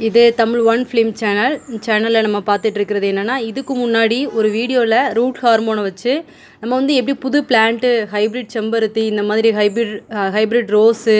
இது Tamil one film channel. சேனலில் நம்ம பார்த்துட்டு இருக்கிறது என்னென்னா இதுக்கு முன்னாடி ஒரு வீடியோவில் ரூட் ஹார்மோனை வச்சு நம்ம வந்து எப்படி புது பிளான்ட்டு ஹைப்ரிட் செம்பருத்தி இந்த மாதிரி ஹைப்ரிட் ஹைப்ரிட் ரோஸு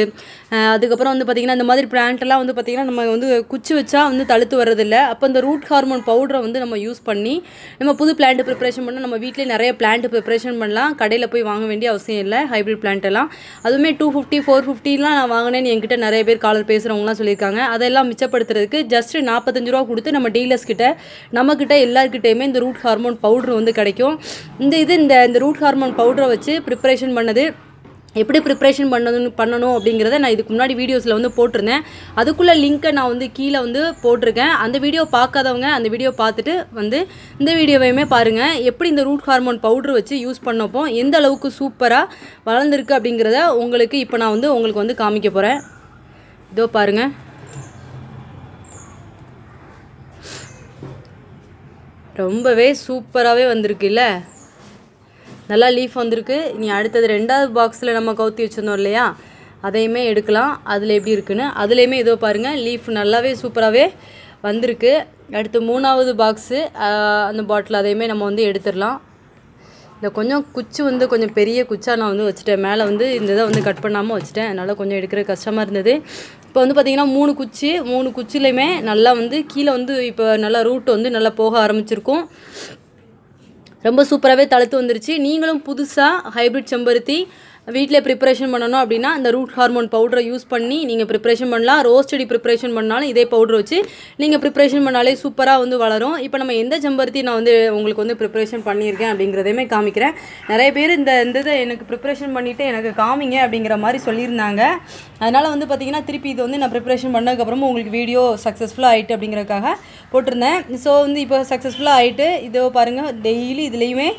அதுக்கப்புறம் வந்து பார்த்திங்கன்னா இந்த மாதிரி பிளான்ட்டெல்லாம் வந்து பார்த்திங்கன்னா நம்ம வந்து குச்சி வச்சா வந்து தழுத்து வர்றதில்ல. அப்போ இந்த ரூட் ஹார்மோன் பவுடரை வந்து நம்ம யூஸ் பண்ணி நம்ம புது பிளான்ட் ப்ரிப்பரேஷன் பண்ணால் நம்ம வீட்டிலே நிறைய பிளான்ட் ப்ரிப்பரேஷன் பண்ணலாம். கடையில் போய் வாங்க வேண்டிய அவசியம் இல்லை ஹைப்ரிட் பிளான்ட் எல்லாம். அதுவுமே டூ ஃபிஃப்டி ஃபோர் ஃபிஃப்டிலாம் நான் வாங்கினேன்னு என்கிட்ட நிறைய பேர் காலர் பேசுகிறவங்களாம் சொல்லியிருக்காங்க. அதெல்லாம் மிச்சப்படுத்துறதுக்கு ஜஸ்ட் நாற்பத்தஞ்சு ரூபா கொடுத்து நம்ம டீலர்ஸ் கிட்ட நம்மக்கிட்ட எல்லாருக்கிட்டேயுமே இந்த ரூட் ஹார்மோன் பவுட்ரு வந்து கிடைக்கும். இந்த இது இந்த இந்த ரூட் ஹார்மோன் பவுடரை வச்சு ப்ரிப்பரேஷன் பண்ணது. எப்படி ப்ரிப்ரேஷன் பண்ணணும் பண்ணணும் அப்படிங்கிறத நான் இதுக்கு முன்னாடி வீடியோஸில் வந்து போட்டிருந்தேன். அதுக்குள்ளே லிங்க்கை நான் வந்து கீழே வந்து போட்டிருக்கேன். அந்த வீடியோ பார்க்காதவங்க அந்த வீடியோ பார்த்துட்டு வந்து இந்த வீடியோவையுமே பாருங்கள் எப்படி இந்த ரூட் ஹார்மோன் பவுட்ரு வச்சு யூஸ் பண்ணப்போ எந்த அளவுக்கு சூப்பராக வளர்ந்துருக்கு அப்படிங்கிறத உங்களுக்கு இப்போ நான் வந்து உங்களுக்கு வந்து காமிக்க போகிறேன் இதோ பாருங்கள் ரொம்பவே சூப்பராகவே வந்திருக்குல்ல? நல்லா லீஃப் வந்திருக்கு. நீ அடுத்தது ரெண்டாவது பாக்ஸில் நம்ம கவுத்தி வச்சுருந்தோம் இல்லையா? அதையுமே எடுக்கலாம். அதில் எப்படி இருக்குன்னு அதுலேயுமே இதோ பாருங்கள் லீஃப் நல்லாவே சூப்பராகவே வந்திருக்கு. அடுத்து மூணாவது பாக்ஸு அந்த பாட்டில் அதையுமே நம்ம வந்து எடுத்துடலாம். இந்த கொஞ்சம் குச்சி வந்து கொஞ்சம் பெரிய குச்சா நான் வந்து வச்சுட்டேன். மேலே வந்து இந்த இதை வந்து கட் பண்ணாமல் வச்சுட்டேன். அதனால் கொஞ்சம் எடுக்கிற கஷ்டமாக இருந்தது. இப்போ வந்து பார்த்திங்கன்னா மூணு குச்சி மூணு குச்சிலையுமே நல்லா வந்து கீழே வந்து இப்போ நல்லா ரூட் வந்து நல்லா போக ஆரம்பிச்சிருக்கும். ரொம்ப சூப்பராகவே தளர்த்து வந்துருச்சு. நீங்களும் புதுசாக ஹைப்ரிட் செம்பருத்தி வீட்டில் ப்ரிப்பரேஷன் பண்ணணும் அப்படின்னா அந்த ரூட் ஹார்மோன் பவுடரை யூஸ் பண்ணி நீங்கள் ப்ரிப்பரேஷன் பண்ணலாம். ரோஸ் செடி ப்ரிப்பரேஷன் பண்ணாலும் இதே பவுடர் வச்சு நீங்கள் ப்ரிப்பரேஷன் பண்ணாலே சூப்பராக வந்து வளரும். இப்போ நம்ம எந்த செம்பருத்தி நான் வந்து உங்களுக்கு வந்து ப்ரிப்பரேஷன் பண்ணியிருக்கேன் அப்படிங்கிறதையுமே காமிக்கிறேன். நிறைய பேர் இந்த இந்த இதை எனக்கு ப்ரிப்பரேஷன் பண்ணிவிட்டு எனக்கு காமிங்க அப்படிங்கிற மாதிரி சொல்லியிருந்தாங்க. அதனால் வந்து பார்த்திங்கன்னா திருப்பி இது வந்து நான் ப்ரிப்பரேஷன் பண்ணதுக்கப்புறமும் உங்களுக்கு வீடியோ சக்ஸஸ்ஃபுல்லாக ஆகிட்டு அப்படிங்கிறதுக்காக போட்டிருந்தேன். ஸோ வந்து இப்போ சக்ஸஸ்ஃபுல்லாக ஆகிட்டு இதோ பாருங்கள் டெய்லி இதுலேயுமே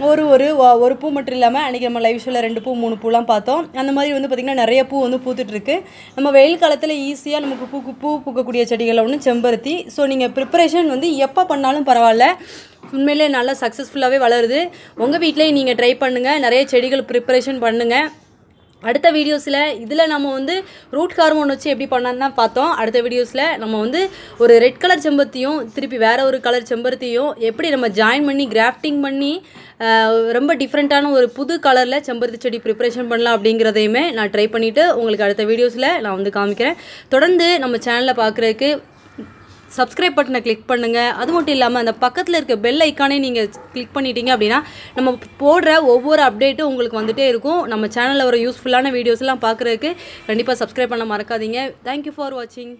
ஒரு ஒரு ஒரு பூ மட்டும் இல்லாமல் அன்றைக்கி நம்ம லைவ் ஷோவில் ரெண்டு பூ மூணு பூலாம் பார்த்தோம். அந்த மாதிரி வந்து பார்த்திங்கன்னா நிறைய பூ வந்து பூத்துட்ருக்கு நம்ம வெயில் காலத்தில் ஈஸியாக நமக்கு பூ பூ பூக்கக்கூடிய செடிகளில் ஒன்று செம்பருத்தி. ஸோ நீங்கள் ப்ரிப்பரேஷன் வந்து எப்போ பண்ணாலும் பரவாயில்ல. உண்மையிலே நல்லா சக்ஸஸ்ஃபுல்லாகவே வளருது. உங்கள் வீட்லேயும் நீங்கள் ட்ரை பண்ணுங்கள் நிறைய செடிகள் ப்ரிப்பரேஷன் பண்ணுங்கள் அடுத்த வீடியோஸில் இதில் நம்ம வந்து ரூட் ஹார்மோன் வச்சு எப்படி பண்ணான்னு தான் பார்த்தோம். அடுத்த வீடியோஸில் நம்ம வந்து ஒரு ரெட் கலர் செம்பருத்தியும் திருப்பி வேறு ஒரு கலர் செம்பருத்தியும் எப்படி நம்ம ஜாயின் பண்ணி கிராஃப்டிங் பண்ணி ரொம்ப டிஃப்ரெண்ட்டான ஒரு புது கலரில் செம்பருத்தி செடி ப்ரிப்பரேஷன் பண்ணலாம் அப்படிங்கிறதையுமே நான் ட்ரை பண்ணிவிட்டு உங்களுக்கு அடுத்த வீடியோஸில் நான் வந்து காமிக்கிறேன். தொடர்ந்து நம்ம சேனலில் பார்க்குறதுக்கு சப்ஸ்கிரைப் பட்டனை கிளிக் பண்ணுங்கள் அது மட்டும் இல்லாமல் அந்த பக்கத்தில் இருக்க பெல் ஐக்கானே நீங்கள் கிளிக் பண்ணிட்டீங்க அப்படின்னா நம்ம போடுற ஒவ்வொரு அப்டேட்டும் உங்களுக்கு வந்துகிட்டே இருக்கும். நம்ம சேனலில் வர யூஸ்ஃபுல்லான வீடியோஸ்லாம் பார்க்குறதுக்கு கண்டிப்பாக சப்ஸ்கிரைப் பண்ண மறக்காதீங்க. தேங்க்யூ ஃபார் வாட்சிங்